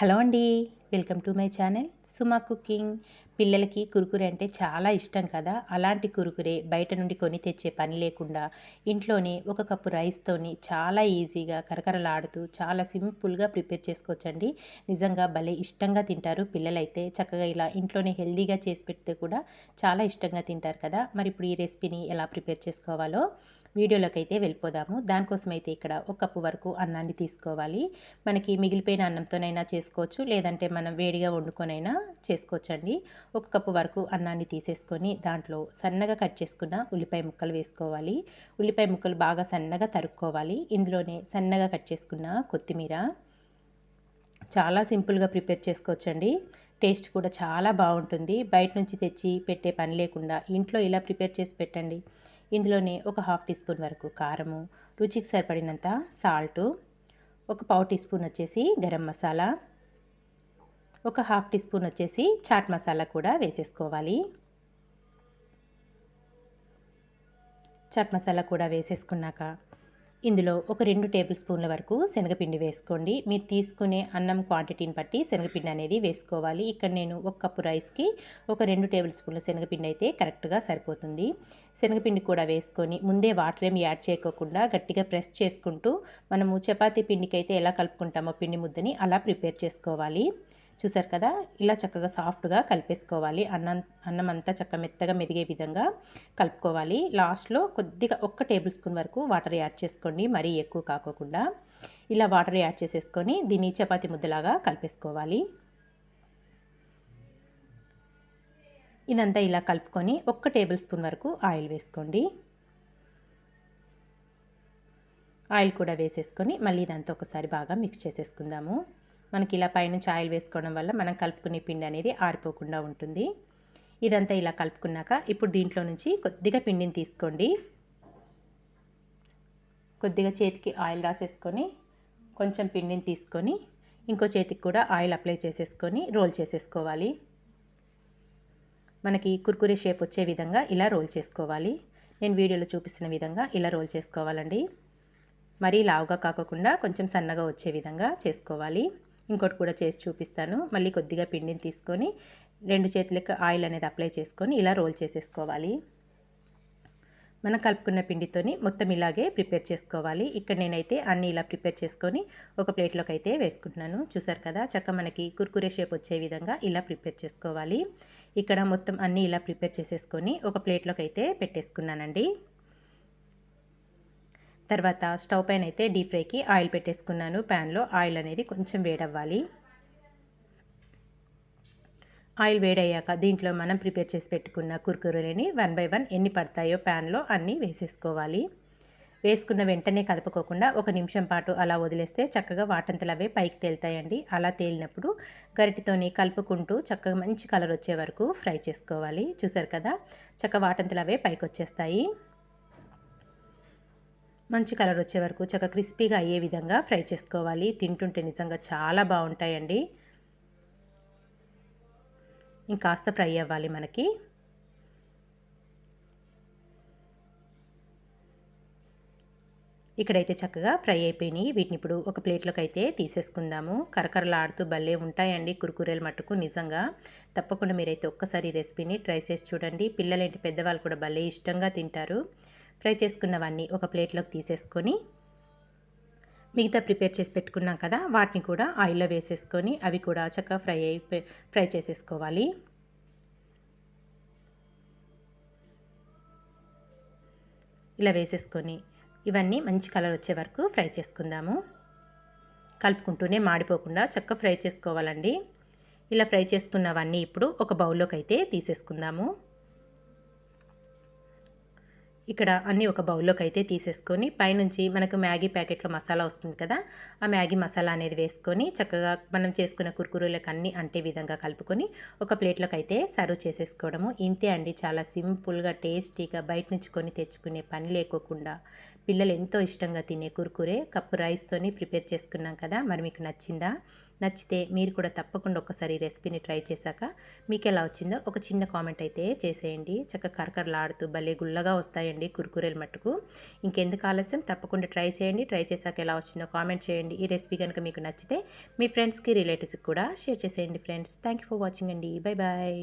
Hello అండి welcome to my channel. Suma cooking పిల్లలకి కురుకురే అంటే చాలా ఇష్టం కదా? అలాంటి కురుకురే బయట నుండి కొని తెచ్చే పని లేకుండా ఇంట్లోనే ఒక కప్పు రైస్తోని చాలా ఈజీగా కరకరలాడుతూ చాలా సింపుల్గా ప్రిపేర్ చేసుకోవచ్చండి. నిజంగా భలే ఇష్టంగా తింటారు పిల్లలైతే. చక్కగా ఇలా ఇంట్లోనే హెల్దీగా చేసి పెడితే కూడా చాలా ఇష్టంగా తింటారు కదా? మరి ఇప్పుడు ఈ రెసిపీని ఎలా ప్రిపేర్ చేసుకోవాలో వీడియోలోకి అయితే వెళ్ళిపోదాము. దానికోసం అయితే ఇక్కడ ఒక కప్పు వరకు అన్నాన్ని తీసుకోవాలి. మనకి మిగిలిపోయిన అన్నంతోనైనా చేసుకోవచ్చు. లేదంటే మన మనం వేడిగా వండుకొనైనా చేసుకోవచ్చండి. ఒక కప్పు వరకు అన్నాన్ని తీసేసుకొని దాంట్లో సన్నగా కట్ చేసుకున్న ఉల్లిపాయ ముక్కలు వేసుకోవాలి. ఉల్లిపాయ ముక్కలు బాగా సన్నగా తరుక్కోవాలి. ఇందులోనే సన్నగా కట్ చేసుకున్న కొత్తిమీర చాలా సింపుల్గా ప్రిపేర్ చేసుకోవచ్చండి. టేస్ట్ కూడా చాలా బాగుంటుంది. బయట నుంచి తెచ్చి పెట్టే పని లేకుండా ఇంట్లో ఇలా ప్రిపేర్ చేసి పెట్టండి. ఇందులోనే ఒక హాఫ్ టీ స్పూన్ వరకు కారము రుచికి సరిపడినంత సాల్టు ఒక పావు టీ స్పూన్ వచ్చేసి గరం మసాలా ఒక హాఫ్ టీ స్పూన్ వచ్చేసి చాట్ మసాలా కూడా వేసేసుకోవాలి. చాట్ మసాలా కూడా వేసేసుకున్నాక ఇందులో ఒక రెండు టేబుల్ స్పూన్ల వరకు శనగపిండి వేసుకోండి. మీరు తీసుకునే అన్నం క్వాంటిటీని బట్టి శనగపిండి అనేది వేసుకోవాలి. ఇక్కడ నేను ఒక కప్పు రైస్కి ఒక రెండు టేబుల్ స్పూన్ల శనగపిండి అయితే కరెక్ట్గా సరిపోతుంది. శనగపిండి కూడా వేసుకొని ముందే వాటర్ ఏమి యాడ్ చేయకోకుండా గట్టిగా ప్రెస్ చేసుకుంటూ మనము చపాతీ పిండికి అయితే ఎలా కలుపుకుంటామో పిండి ముద్దని అలా ప్రిపేర్ చేసుకోవాలి. చూసారు కదా? ఇలా చక్కగా సాఫ్ట్గా కలిపేసుకోవాలి. అన్నం అన్నం అంతా చక్క మెత్తగా మెదిగే విధంగా కలుపుకోవాలి. లాస్ట్లో కొద్దిగా ఒక్క టేబుల్ స్పూన్ వరకు వాటర్ యాడ్ చేసుకోండి. మరీ ఎక్కువ కాకోకుండా. ఇలా వాటర్ యాడ్ చేసేసుకొని దీన్ని చపాతి ముద్దలాగా కలిపేసుకోవాలి. ఇదంతా ఇలా కలుపుకొని ఒక్క టేబుల్ స్పూన్ వరకు ఆయిల్ వేసుకోండి. ఆయిల్ కూడా వేసేసుకొని మళ్ళీ ఇదంతా ఒకసారి బాగా మిక్స్ చేసేసుకుందాము. మనకి ఇలా పైన ఆయిల్ వేసుకోవడం వల్ల మనం కలుపుకునే పిండి అనేది ఆరిపోకుండా ఉంటుంది. ఇదంతా ఇలా కలుపుకున్నాక ఇప్పుడు దీంట్లో నుంచి కొద్దిగా పిండిని తీసుకోండి. కొద్దిగా చేతికి ఆయిల్ రాసేసుకొని కొంచెం పిండిని తీసుకొని ఇంకో చేతికి కూడా ఆయిల్ అప్లై చేసేసుకొని రోల్ చేసేసుకోవాలి. మనకి కుర్కురే షేప్ వచ్చే విధంగా ఇలా రోల్ చేసుకోవాలి. నేను వీడియోలో చూపిస్తున్న విధంగా ఇలా రోల్ చేసుకోవాలండి. మరీ లావుగా కాకుండా కొంచెం సన్నగా వచ్చే విధంగా చేసుకోవాలి. ఇంకోటి కూడా చేసి చూపిస్తాను. మళ్ళీ కొద్దిగా పిండిని తీసుకొని రెండు చేతులకు ఆయిల్ అనేది అప్లై చేసుకొని ఇలా రోల్ చేసేసుకోవాలి. మనం కలుపుకున్న పిండితోని మొత్తం ఇలాగే ప్రిపేర్ చేసుకోవాలి. ఇక్కడ నేనైతే అన్నీ ఇలా ప్రిపేర్ చేసుకొని ఒక ప్లేట్లోకి అయితే వేసుకుంటున్నాను. చూసారు కదా చక్క మనకి కుర్కురే షేప్ వచ్చే విధంగా ఇలా ప్రిపేర్ చేసుకోవాలి. ఇక్కడ మొత్తం అన్నీ ఇలా ప్రిపేర్ చేసేసుకొని ఒక ప్లేట్లోకి అయితే పెట్టేసుకున్నానండి. తర్వాత స్టవ్ పైన అయితే డీప్ ఫ్రైకి ఆయిల్ పెట్టేసుకున్నాను. ప్యాన్లో ఆయిల్ అనేది కొంచెం వేడవ్వాలి. ఆయిల్ వేడయ్యాక దీంట్లో మనం ప్రిపేర్ చేసి పెట్టుకున్న కుర్కురేని వన్ బై వన్ ఎన్ని పడతాయో ప్యాన్లో అన్నీ వేసేసుకోవాలి. వేసుకున్న వెంటనే కదపకోకుండా ఒక నిమిషం పాటు అలా వదిలేస్తే చక్కగా వాటంతలు అవే పైకి తేలుతాయండి. అలా తేలినప్పుడు గరిటితోని కలుపుకుంటూ చక్కగా మంచి కలర్ వచ్చే వరకు ఫ్రై చేసుకోవాలి. చూసారు కదా? చక్క వాటంతలు అవే పైకి వచ్చేస్తాయి మంచి కలర్ వచ్చే వరకు చక్కగా క్రిస్పీగా అయ్యే విధంగా ఫ్రై చేసుకోవాలి. తింటుంటే నిజంగా చాలా బాగుంటాయండి. ఇంకాస్త ఫ్రై అవ్వాలి మనకి. ఇక్కడైతే చక్కగా ఫ్రై అయిపోయినాయి. వీటిని ఇప్పుడు ఒక ప్లేట్లోకి అయితే తీసేసుకుందాము. కరకరలాడుతూ భలే ఉంటాయండి కురుకురేలు మట్టుకు నిజంగా. తప్పకుండా మీరైతే ఒక్కసారి రెసిపీని ట్రై చేసి చూడండి. పిల్లలేంటి పెద్దవాళ్ళు కూడా భలే ఇష్టంగా తింటారు. ఫ్రై చేసుకున్నవన్నీ ఒక ప్లేట్లోకి తీసేసుకొని మిగతా ప్రిపేర్ చేసి పెట్టుకున్నాం కదా వాటిని కూడా ఆయిల్లో వేసేసుకొని అవి కూడా చక్కగా ఫ్రై అయిపోయి ఫ్రై చేసేసుకోవాలి. ఇలా వేసేసుకొని ఇవన్నీ మంచి కలర్ వచ్చే వరకు ఫ్రై చేసుకుందాము. కలుపుకుంటూనే మాడిపోకుండా చక్కగా ఫ్రై చేసుకోవాలండి. ఇలా ఫ్రై చేసుకున్నవన్నీ ఇప్పుడు ఒక బౌల్లోకి అయితే తీసేసుకుందాము. ఇక్కడ అన్నీ ఒక బౌల్లోకి అయితే తీసేసుకొని పైనుంచి మనకు మ్యాగీ ప్యాకెట్లో మసాలా వస్తుంది కదా ఆ మ్యాగీ మసాలా అనేది వేసుకొని చక్కగా మనం చేసుకున్న కుర్కురులకు అన్నీ అంటే విధంగా కలుపుకొని ఒక ప్లేట్లోకి అయితే సర్వ్ చేసేసుకోవడము. ఇంతే అండి చాలా సింపుల్గా టేస్టీగా బయట నుంచి కొని తెచ్చుకునే పని లేకోకుండా పిల్లలు ఎంతో ఇష్టంగా తినే కుర్కురే కప్పు రైస్తోని ప్రిపేర్ చేసుకున్నాం కదా మరి మీకు నచ్చిందా? నచ్చితే మీరు కూడా తప్పకుండా ఒకసారి రెసిపీని ట్రై చేశాక మీకు ఎలా వచ్చిందో ఒక చిన్న కామెంట్ అయితే చేసేయండి. చక్కగా కరకరలాడుతూ భలే గుల్లగా వస్తాయండి కురుకురేలు మట్టుకు. ఇంకెందుకు ఆలస్యం? తప్పకుండా ట్రై చేయండి. ట్రై చేశాక ఎలా వచ్చిందో కామెంట్ చేయండి. ఈ రెసిపీ కనుక మీకు నచ్చితే మీ ఫ్రెండ్స్కి రిలేటివ్స్కి కూడా షేర్ చేసేయండి friends. Thank you for watching అండి. Bye bye